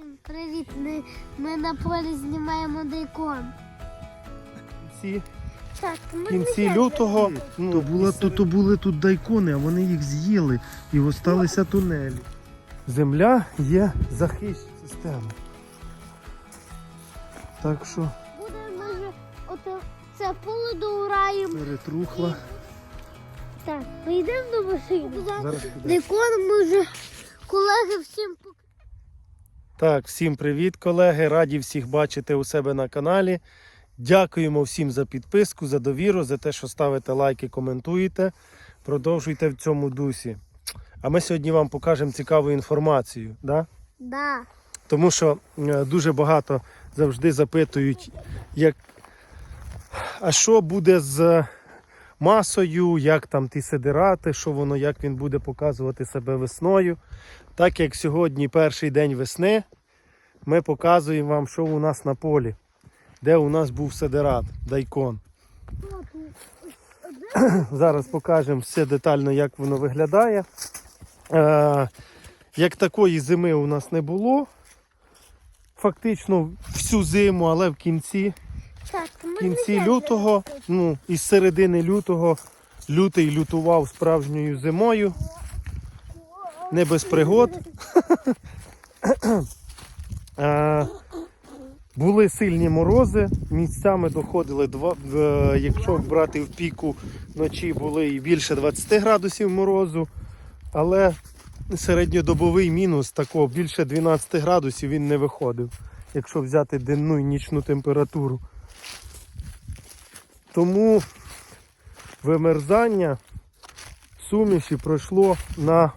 Всім привіт! Ми, ми на полі знімаємо дайкон. Ці Так, ми в кінці лютого ну, То, була, то, то були тут дайкони, а вони їх з'їли і осталися тунелі. земля є захищена система. Так що буде може ото це поле доураємо. Перетрухла. Так, ми йдемо до машини. зараз піде. Дайкон ми вже колеги всім пок- Так, всім привіт, колеги. Раді всіх бачити у себе на каналі. Дякуємо всім за підписку, за довіру, за те, що ставите лайки, коментуєте. Продовжуйте в цьому дусі. А ми сьогодні вам покажемо цікаву інформацію. Да? Да. Тому що е, дуже багато завжди запитують, як, а що буде з масою, як там ті сидирати, що воно, як він буде показувати себе весною. Так як сьогодні перший день весни, ми показуємо вам, що у нас на полі, де у нас був сидират, дайкон. Зараз покажемо все детально, як воно виглядає. Е, як такої зими у нас не було. Фактично всю зиму, але в кінці, в кінці лютого, ну, із середини лютого, лютий лютував справжньою зимою. Не без пригод. Були сильні морози, місцями доходили, якщо брати в піку вночі були і більше 20 градусів морозу, але середньодобовий мінус такого більше 12 градусів він не виходив, якщо взяти денну і нічну температуру. Тому вимерзання суміші пройшло на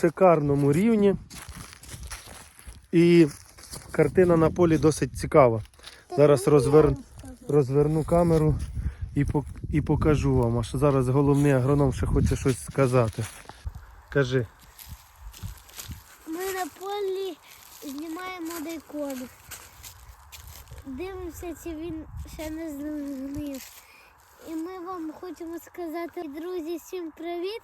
шикарному рівні. І картина на полі досить цікава. Зараз розвер... розверну камеру і, пок... і покажу вам. А що зараз головний агроном ще хоче щось сказати. Кажи. Ми на полі знімаємо дайкон. Дивимося, чи він ще не згнив. І ми вам хочемо сказати, друзі, всім привіт.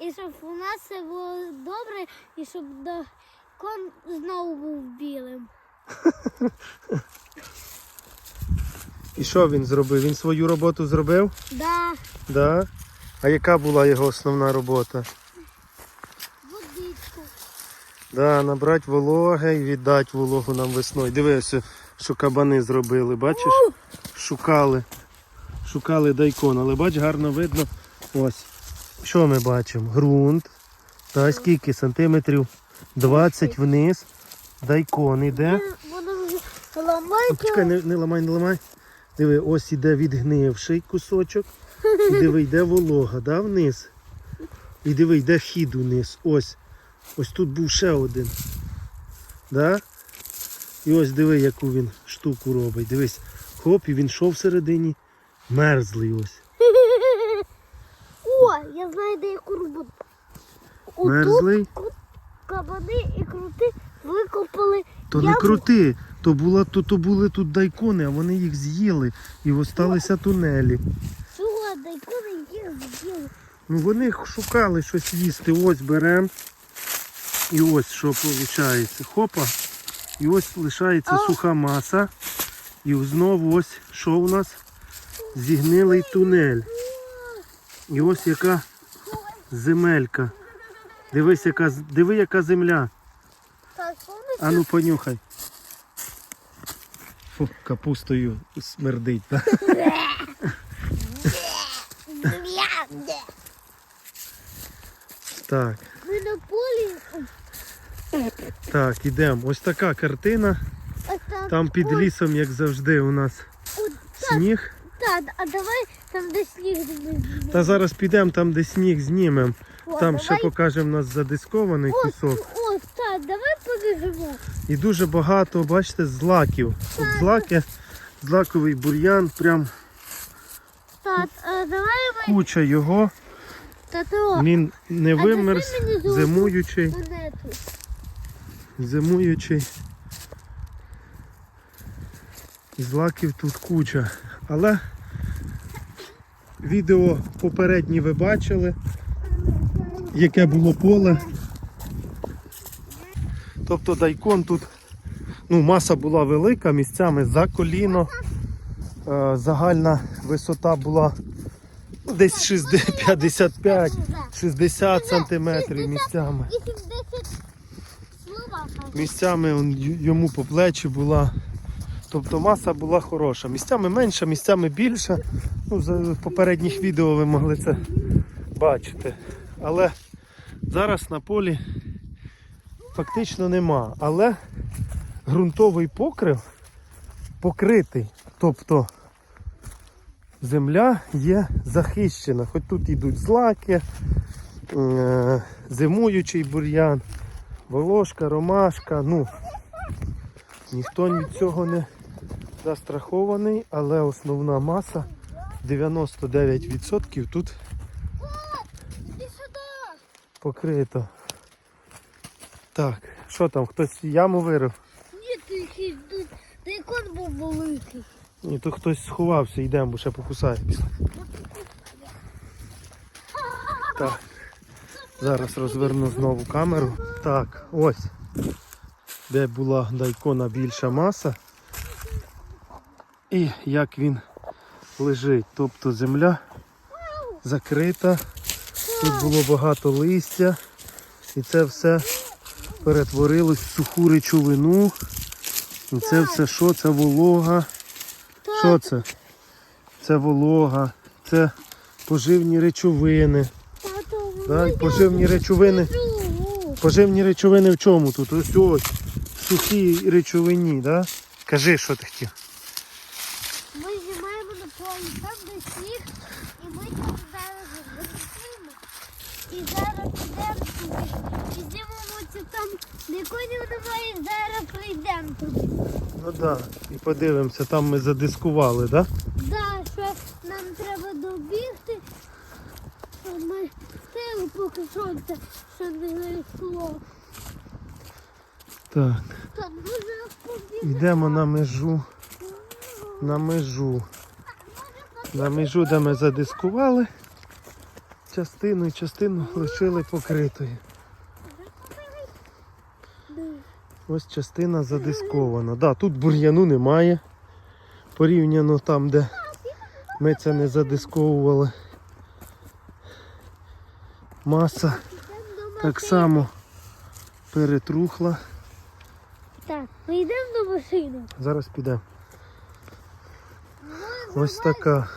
І щоб у нас все було добре, і щоб дайкон знову був білим. І що він зробив? Він свою роботу зробив? Да, Да? А яка була його основна робота? водичку. Да, набрати вологи і віддати вологу нам весною. Дивися, що кабани зробили, бачиш? Шукали. Шукали дайкон, але бач, гарно видно. Ось. Що ми бачимо? Грунт. Та скільки сантиметрів? 20 вниз. Дайкон іде. Почекай, не, не ламай, не ламай. Диви, ось іде відгнивший кусочок. І диви, йде волога, да, вниз. І диви, йде хід униз. Ось. Ось тут був ще один. Да? І ось диви, яку він штуку робить. Дивись, хоп, і він йшов всередині. Мерзлий ось. О, я знаю, де яку роботу. Мерзлий. кабани і крути викопали. То не крути, то, була, то, то були тут дайкони, а вони їх з'їли і осталися тунелі. Чого дайкони їх з'їли? Ну вони шукали щось їсти. Ось беремо. І ось що виходить. Хопа. І ось лишається суха маса. І знову ось що у нас? Зігнилий тунель. І ось яка земелька. Дивись, яка, диви, яка земля. А ну понюхай. Фу, капустою смердить. так? Так. Так, ідемо. Ось така картина. Там. Під лісом, як завжди, у нас сніг. Так, а давай там де сніг знімемо. Та зараз підемо там, де сніг знімемо. О, Там ще покажемо нас задискований Ось, кусок. ось, так, давай побіжимо. І дуже багато, бачите, злаків. От злаки, злаковий бур'ян, прям Так, а давай ми... куча його. Він не вимерз, зимуючий. монету. Зимуючий. Злаків тут куча. Але відео попередні ви бачили, яке було поле. Тобто дайкон тут ну, маса була велика, місцями за коліно. Е, загальна висота була ну, десь 55-60 сантиметрів місцями. І 70 слова. Місцями он, йому по плечі була. Тобто маса була хороша. Місцями менша, місцями більша. Ну, з попередніх відео ви могли це бачити. Але зараз на полі фактично нема. Але ґрунтовий покрив покритий. Тобто земля є захищена. Хоч тут йдуть злаки, е, зимуючий бур'ян, волошка, ромашка. Ну, ніхто від цього не застрахований, але основна маса 99% тут покрита. Так, що там, хтось яму вирив? Ні, ти. Дайкон був великий. Ні, то хтось сховався, йдемо, бо ще покусає. Так. Зараз розверну знову камеру. Так, ось. Де була дайкона більша маса. І як він лежить. Тобто земля закрита. Тут було багато листя. І це все перетворилось в суху речовину. І це все що? Це волога. Що це? Це волога, це поживні речовини. І поживні речовини. Поживні речовини в чому тут? Ось ось. В сухій речовині, да? Кажи, що ти хотів. Ми знімаємо на полі, там де сніг, і ми там зараз вирішимо. І зараз підемо туди. І дивимося там, нікого немає, зараз прийдемо туди. Ну так. Да. І подивимося, там ми задискували, да? Да, що нам треба добігти, щоб ми сили поки сонце, щоб не зайшло. Так. Йдемо на межу. На межу. На межу, де ми задискували. Частину і частину лишили покритою. Ось частина задискована. Да, тут бур'яну немає. Порівняно там, де ми це не задисковували. Маса так само перетрухла. Так, ми йдемо до машини. Зараз піде. Ось така.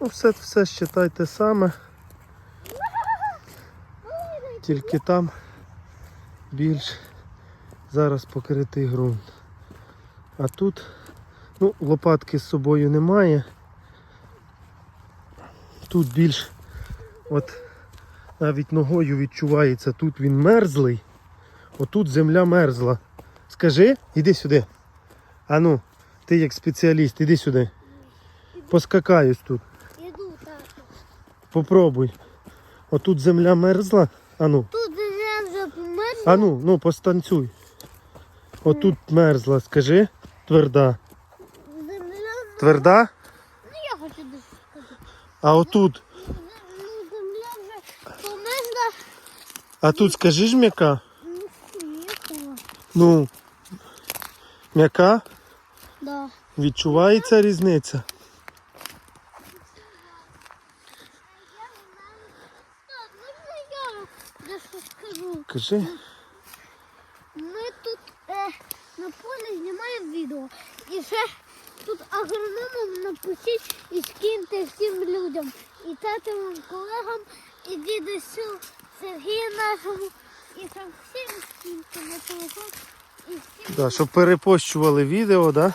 Ну, все, все ще те саме. Тільки там більш зараз покритий ґрунт. А тут ну, лопатки з собою немає. Тут більш от навіть ногою відчувається, тут він мерзлий, отут земля мерзла. Скажи, іди сюди. Ану, ти як спеціаліст, іди сюди. Поскакаюсь тут. Іду, тато. Попробуй. Отут земля мерзла. Ану, Тут земля вже померзла. ану, ну постанцюй. Отут мерзла, скажи. Тверда. Земля, Тверда? ну я хочу десь сказати. А отут. Ну, земля вже померзла. А тут скажи ж м'яка. Ну. М'яка? Да. Відчувається різниця. Кажи. Ми тут е, на полі знімаємо відео. І ще тут агрономам напишіть і скиньте всім людям. І татовим колегам, і дідусю Сергію нашому, і там всім скиньте на телефон. І всім. Да, щоб перепощували відео, да?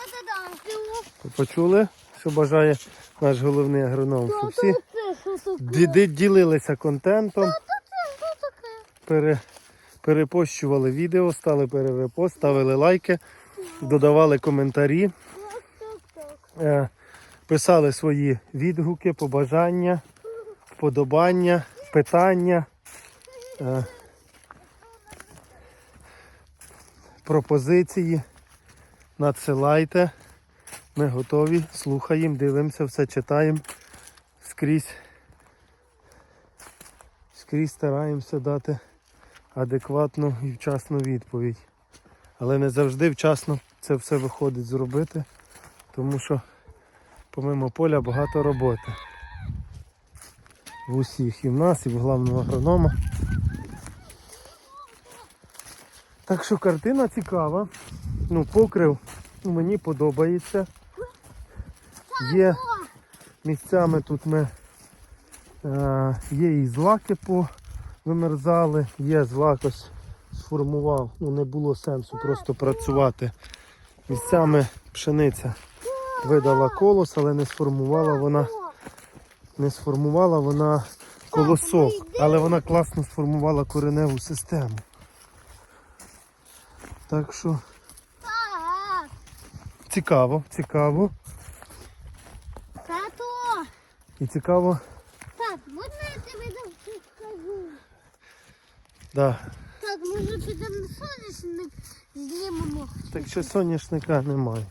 Почули, що бажає наш головний агроном. Щоб всі діди ділилися контентом. Пере, перепощували відео, стали перерепост, ставили лайки, додавали коментарі, е, писали свої відгуки, побажання, вподобання, питання, е, пропозиції. Надсилайте. Ми готові, слухаємо, дивимося, все читаємо скрізь. Скрізь стараємося дати адекватну і вчасну відповідь. Але не завжди вчасно це все виходить зробити, тому що помимо поля багато роботи. В усіх і в нас, і в главного агронома. Так що картина цікава. Ну, покрив ну, мені подобається. Є місцями тут ми е, є і злаки повимерзали, є злак сформував. Ну не було сенсу просто працювати. Місцями пшениця видала колос, але не сформувала вона, не сформувала вона колосок, але вона класно сформувала кореневу систему. Так що цікаво, цікаво. тато. І цікаво, Так, можна я тобі дещо скажу? да. Так, може підемо на сонячник знімемо. Так що соняшника немає.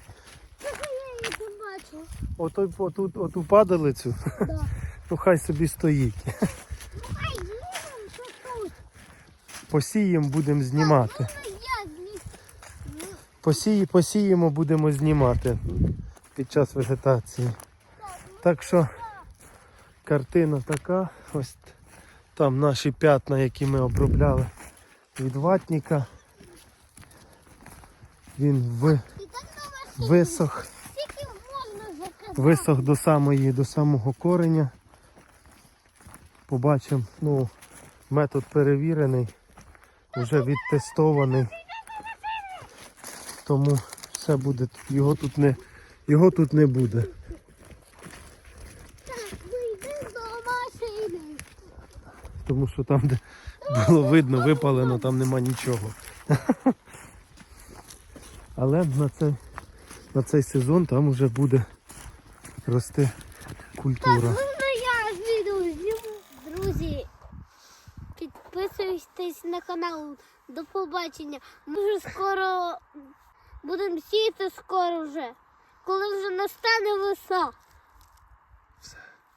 Так я її не бачу. Отой, отут, оту падалицю, Да. ну хай собі стоїть. Що тут. Посіємо, будемо знімати. Посії, посіємо, будемо знімати під час вегетації. Так що картина така. Ось там наші п'ятна, які ми обробляли від ватника. Він машині. висох, висох до самої, до самого кореня. Побачимо, ну, метод перевірений, вже відтестований. Тому все буде, його тут не, його тут не буде. Тому що там, де було видно, випалено, там нема нічого. Але на цей, на цей сезон там вже буде рости культура. Відео зніму? Друзі, підписуйтесь на канал. До побачення. Ми вже скоро будемо сіяти скоро вже. Коли вже настане веса.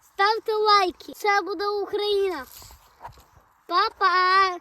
Ставте лайки. Це буде Україна. Па-па!